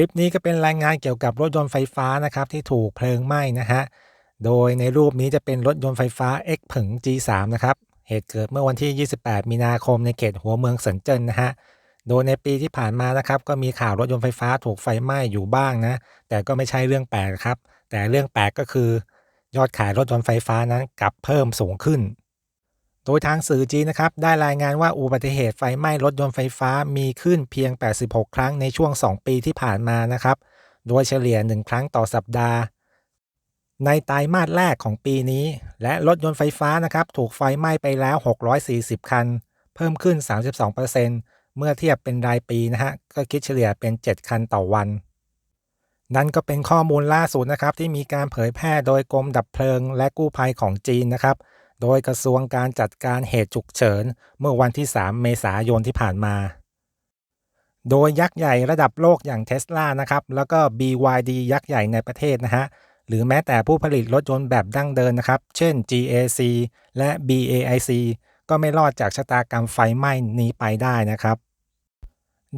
ลิปนี้ก็เป็นรายงานเกี่ยวกับรถยนต์ไฟฟ้านะครับที่ถูกเพลิงไหม้นะฮะ โดยในรูปนี้จะเป็นรถยนต์ไฟฟ้า X ผึ่ง G3 นะครับ เหตุเกิดเมื่อวันที่ 28 มีนาคมในเขตหัวเมืองเซินเจิ้นนะฮะ โดยในปีที่ผ่านมานะครับก็มีข่าวรถยนต์ไฟฟ้าถูกไฟไหม้อยู่บ้างนะ แต่ก็ไม่ใช่เรื่องแปลกครับ แต่เรื่องแปลกก็คือ ยอดขายรถยนต์ไฟฟ้านั้นกลับเพิ่มสูงขึ้น ดยทางสื่อจีนนะครับ ได้รายงานว่าอุบัติเหตุไฟไหม้รถยนต์ไฟฟ้ามีขึ้นเพียง 86 ครั้งในช่วง 2 ปีที่ผ่านมานะครับ โดยเฉลี่ย 1 ครั้งต่อสัปดาห์ ในไตรมาสแรกของปีนี้ และรถยนต์ไฟฟ้านะครับ ถูกไฟไหม้ไปแล้ว 640 คัน เพิ่มขึ้น 32%เมื่อเทียบเป็นรายปีนะฮะก็คิดเฉลี่ยเป็น 7 คันต่อวันนั่นก็เป็นข้อมูลล่าสุดนะครับที่มีการเผยแพร่โดยกรมดับเพลิงและกู้ภัยของจีนนะครับ โดยกระทรวงการจัดการเหตุฉุกเฉิน เมื่อวันที่ 3 เมษายนที่ผ่านมา โดยยักษ์ใหญ่ระดับโลกอย่างเท s l a นะครับ แล้วก็ BYD ยักษ์ใหญ่ในประเทศนะฮะ หรือแม้แต่ผู้ผลิตรถยนต์แบบดั้งเดินนะครับ เช่น GAC และ BAIC ก็ไม่รอดจากชะตากรรมไฟไหม้นี้ไปได้นะครับ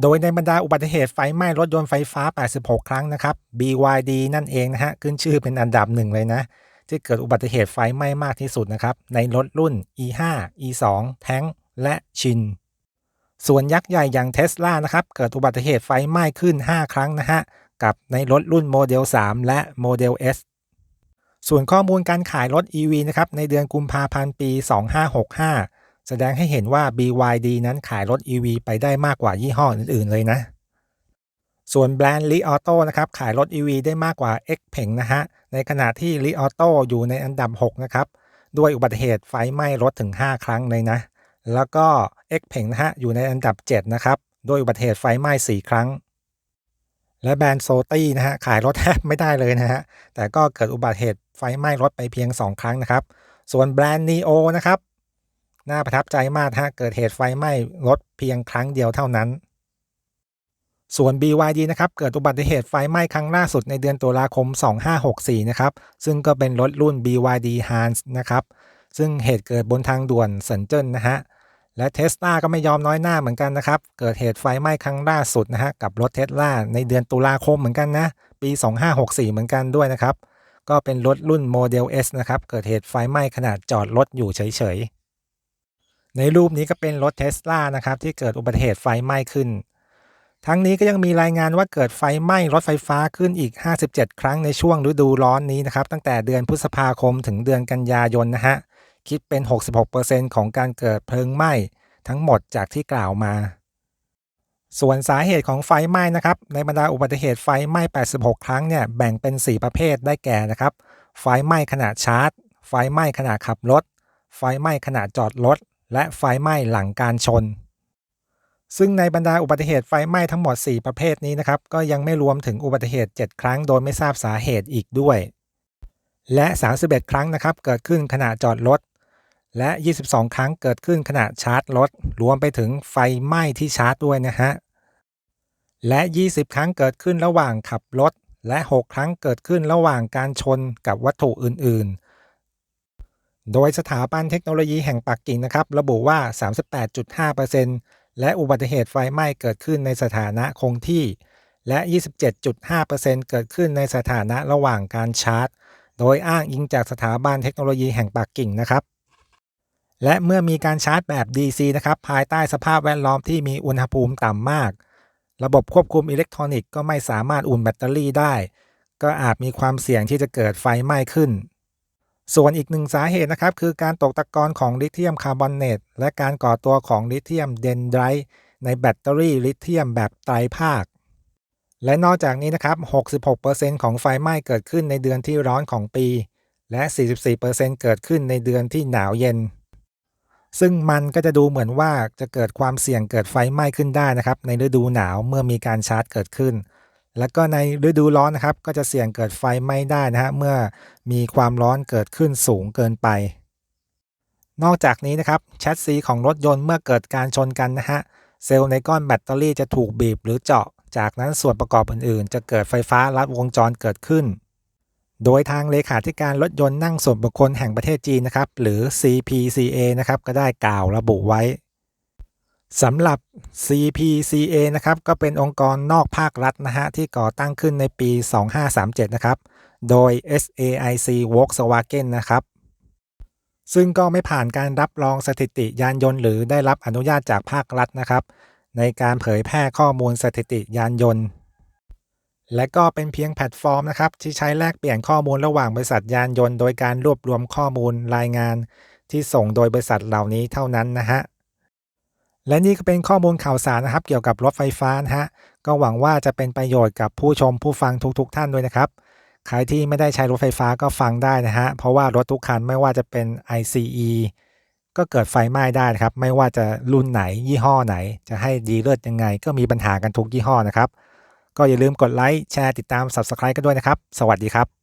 โดยในบรรดาอุบัติเหตุไฟไหม้รถยนต์ไฟฟ้า 86 ครั้งนะครับ BYD นั่นเองนะฮะ ขึ้นชื่อเป็นอันดับหนึ่งเลยนะ ที่เกิดอุบัติเหตุไฟไหม้มากที่สุดนะครับ ในรถรุ่น E5 E2 แท้งและชิน ส่วนยักษ์ใหญ่อย่างเท s l a นะครับเกิดอุบัติเหตุไฟไหม้ขึ้น 5 ครั้งนะฮะ กับในรถรุ่นโมเดล 3 และโมเดล S ส่วนข้อมูลการขายรถ EV นะครับในเดือนกุมภาพันธ์ปี 2565 แสดงให้เห็นว่า BYD นั้นขายรถ EV ไปได้มากกว่ายี่ห้ออื่น ๆ เลยนะ ส่วนแบรนด์ Li Auto นะครับขายรถ EV ได้มากกว่า X p e n นะฮะ ในขณะที่ Li Auto อยู่ในอันดับ 6 นะครับ ด้วยอุบัติเหตุไฟไหม้รถถึง 5 ครั้งเลยนะ แล้วก็ X p e n นะฮะอยู่ในอันดับ 7 นะครับ ด้วยอุบัติเหตุไฟไหม้ 4 ครั้ง และแบรนด์โซตี้นะฮะขายรถแทบไม่ได้เลยนะฮะ แต่ก็เกิดอุบัติเหตุไฟไหม้รถไปเพียง 2 ครั้งนะครับ ส่วนแบรนด์ NEO นะครับน่าประทับใจมากฮะเกิดเหตุไฟไหม้รถเพียงครั้งเดียวเท่านั้น ส่วน BYD นะครับ เกิดอุบัติเหตุไฟไหม้ครั้งล่าสุดในเดือนตุลาคม 2564 นะครับ ซึ่งก็เป็นรถรุ่น BYD Hans นะครับ ซึ่งเหตุเกิดบนทางด่วนเซินเจิ้นนะฮะ และเท s l a ก็ไม่ยอมน้อยหน้าเหมือนกันนะครับ เกิดเหตุไฟไหม้ครั้งล่าสุดนะฮะ กับรถเท s l a ในเดือนตุลาคมเหมือนกันนะ ปี 2564 เหมือนกันด้วยนะครับ ก็เป็นรถรุ่นโมเดล S นะครับ เกิดเหตุไฟไหม้ขณะจอดรถอยู่เฉยๆ ในรูปนี้ก็เป็นรถเท s l a นะครับที่เกิดอุบัติเหตุไฟไหม้ขึ้น ทั้งนี้ก็ยังมีรายงานว่าเกิดไฟไหม้รถไฟฟ้าขึ้นอีก 57 ครั้งในช่วงฤดูร้อนนี้นะครับ ตั้งแต่เดือนพฤษภาคมถึงเดือนกันยายนนะฮะ คิดเป็น 66%ของการเกิดเพลิงไหม้ทั้งหมดจากที่กล่าวมา ส่วนสาเหตุของไฟไหม้นะครับ ในบรรดาอุบัติเหตุไฟไหม้ 86 ครั้งเนี่ยแบ่งเป็น 4 ประเภทได้แก่นะครับ ไฟไหม้ขณะชาร์จ ไฟไหม้ขณะขับรถ ไฟไหม้ขณะจอดรถ และไฟไหม้หลังการชน ซึ่งในบรรดาอุบัติเหตุไฟไหม้ทั้งหมด 4 ประเภทนี้นะครับ ก็ยังไม่รวมถึงอุบัติเหตุ 7 ครั้งโดยไม่ทราบสาเหตุอีกด้วย และ 31 ครั้งนะครับเกิดขึ้นขณะจอดรถ และ 22 ครั้งเกิดขึ้นขณะชาร์จรถ รวมไปถึงไฟไหม้ที่ชาร์จด้วยนะฮะ และ 20 ครั้งเกิดขึ้นระหว่างขับรถ และ 6 ครั้งเกิดขึ้นระหว่างการชนกับวัตถุอื่น ๆโดยสถาบันเทคโนโลยีแห่งปักกิ่งนะครับ ระบุว่า 38.5% และอุบัติเหตุไฟไหม้เกิดขึ้นในสถานะคงที่ และ 27.5%เกิดขึ้นในสถานะระหว่างการชาร์จ โดยอ้างอิงจากสถาบันเทคโนโลยีแห่งปักกิ่งนะครับ และเมื่อมีการชาร์จแบบ DC นะครับ ภายใต้สภาพแวดล้อมที่มีอุณหภูมิต่ำมาก ระบบควบคุมอิเล็กทรอนิกส์ก็ไม่สามารถอุ่นแบตเตอรี่ได้ ก็อาจมีความเสี่ยงที่จะเกิดไฟไหม้ขึ้น ส่วนอีกหนึ่งสาเหตุนะครับคือการตกตะกอนของลิเธียมคาร์บอนเนตและการก่อตัวของลิเธียมเดนไดร์ในแบตเตอรี่ลิเธียมแบบไตรภาค และนอกจากนี้นะครับ 66%ของไฟไหม้เกิดขึ้นในเดือนที่ร้อนของปี และ 44%เกิดขึ้นในเดือนที่หนาวเย็น ซึ่งมันก็จะดูเหมือนว่าจะเกิดความเสี่ยงเกิดไฟไหม้ขึ้นได้นะครับในฤดูหนาวเมื่อมีการชาร์จเกิดขึ้น แล้วก็ในฤดูร้อนนะครับ ก็จะเสี่ยงเกิดไฟไหม้ได้นะฮะเมื่อมีความร้อนเกิดขึ้นสูงเกินไป นอกจากนี้นะครับแชสซีของรถยนต์เมื่อเกิดการชนกันนะฮะเซลล์ในก้อนแบตเตอรี่จะถูกบีบหรือเจาะ จากนั้นส่วนประกอบอื่น ๆ จะเกิดไฟฟ้าลัดวงจรเกิดขึ้น โดยทางเลขาธิการรถยนต์นั่งส่วนบุคคลแห่งประเทศจีนนะครับหรือ CPCA นะครับก็ได้กล่าวระบุไว้ สำหรับ CPCA นะครับก็เป็นองค์กรนอกภาครัฐนะฮะที่ก่อตั้งขึ้นในปี 2537 นะครับ โดย SAIC Volkswagen นะครับ ซึ่งก็ไม่ผ่านการรับรองสถิติยานยนต์หรือได้รับอนุญาตจากภาครัฐนะครับ ในการเผยแพร่ข้อมูลสถิติยานยนต์ และก็เป็นเพียงแพลตฟอร์มนะครับที่ใช้แลกเปลี่ยนข้อมูลระหว่างบริษัทยานยนต์ โดยการรวบรวมข้อมูลรายงานที่ส่งโดยบริษัทเหล่านี้เท่านั้นนะฮะ และนี่ก็เป็นข้อมูลข่าวสารนะครับ เกี่ยวกับรถไฟฟ้านะฮะก็หวังว่าจะเป็นประโยชน์กับผู้ชมผู้ฟังทุกๆทท่านด้วยนะครับใครที่ไม่ได้ใช้รถไฟฟ้าก็ฟังได้นะฮะเพราะว่ารถทุกคันไม่ว่าจะเป็น ICE ก็เกิดไฟไหม้ได้นะครับ ไม่ว่าจะรุ่นไหนยี่ห้อไหน จะให้ดีเลิศยังไง ก็มีปัญหากันทุกยี่ห้อนะครับ ก็อย่าลืมกดไลค์แชร์ติดตาม Subscribe กันด้วยนะครับ สวัสดีครับ